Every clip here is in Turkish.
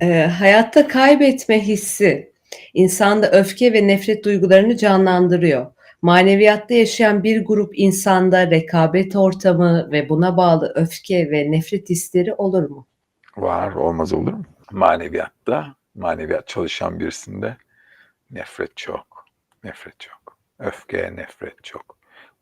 Eee, hayatta kaybetme hissi insanda öfke ve nefret duygularını canlandırıyor. Maneviyatta yaşayan bir grup insanda rekabet ortamı ve buna bağlı öfke ve nefret hisleri olur mu? Var, olmaz olur mu? Maneviyatta, maneviyat çalışan birisinde nefret çok, nefret çok. Öfke, nefret çok.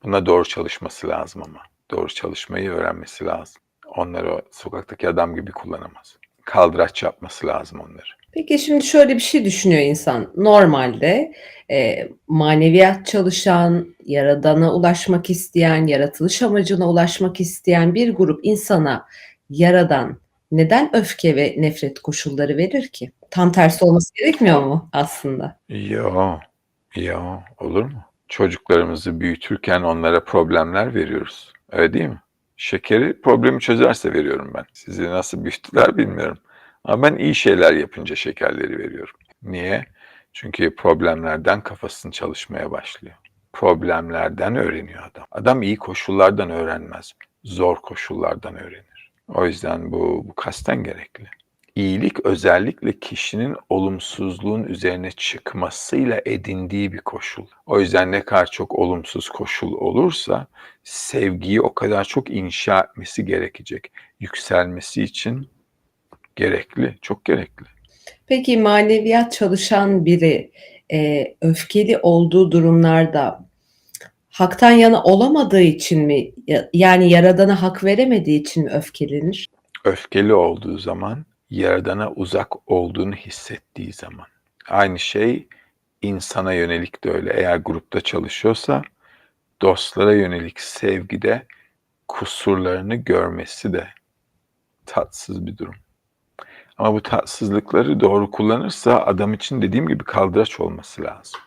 Buna doğru çalışması lazım ama. Doğru çalışmayı öğrenmesi lazım. Onları sokaktaki adam gibi kullanamaz. Kaldıraç yapması lazım onları. Peki şimdi şöyle bir şey düşünüyor insan. Normalde, eee, maneviyat çalışan, yaradana ulaşmak isteyen, yaratılış amacına ulaşmak isteyen bir grup insana yaradan neden öfke ve nefret koşulları verir ki? Tam tersi olması gerekmiyor mu aslında? Yo, yo, olur mu? Çocuklarımızı büyütürken onlara problemler veriyoruz. Öyle değil mi? Şekeri problemi çözerse veriyorum ben. Sizi nasıl büyüttüler bilmiyorum. Ama ben iyi şeyler yapınca şekerleri veriyorum. Niye? Çünkü problemlerden kafasını çalışmaya başlıyor. Problemlerden öğreniyor adam. Adam iyi koşullardan öğrenmez. Zor koşullardan öğrenir. O yüzden bu, bu kasten gerekli. İyilik özellikle kişinin olumsuzluğun üzerine çıkmasıyla edindiği bir koşul. O yüzden ne kadar çok olumsuz koşul olursa sevgiyi o kadar çok inşa etmesi gerekecek. Yükselmesi için gerekli, çok gerekli. Peki maneviyat çalışan biri, eee, öfkeli olduğu durumlarda haktan yana olamadığı için mi, ya yani yaradana hak veremediği için mi öfkelenir? Öfkeli olduğu zaman, yaradana uzak olduğunu hissettiği zaman. Aynı şey insana yönelik de öyle. Eğer grupta çalışıyorsa dostlara yönelik sevgide kusurlarını görmesi de tatsız bir durum. Ama bu tatsızlıkları doğru kullanırsa adam için dediğim gibi kaldıraç olması lazım.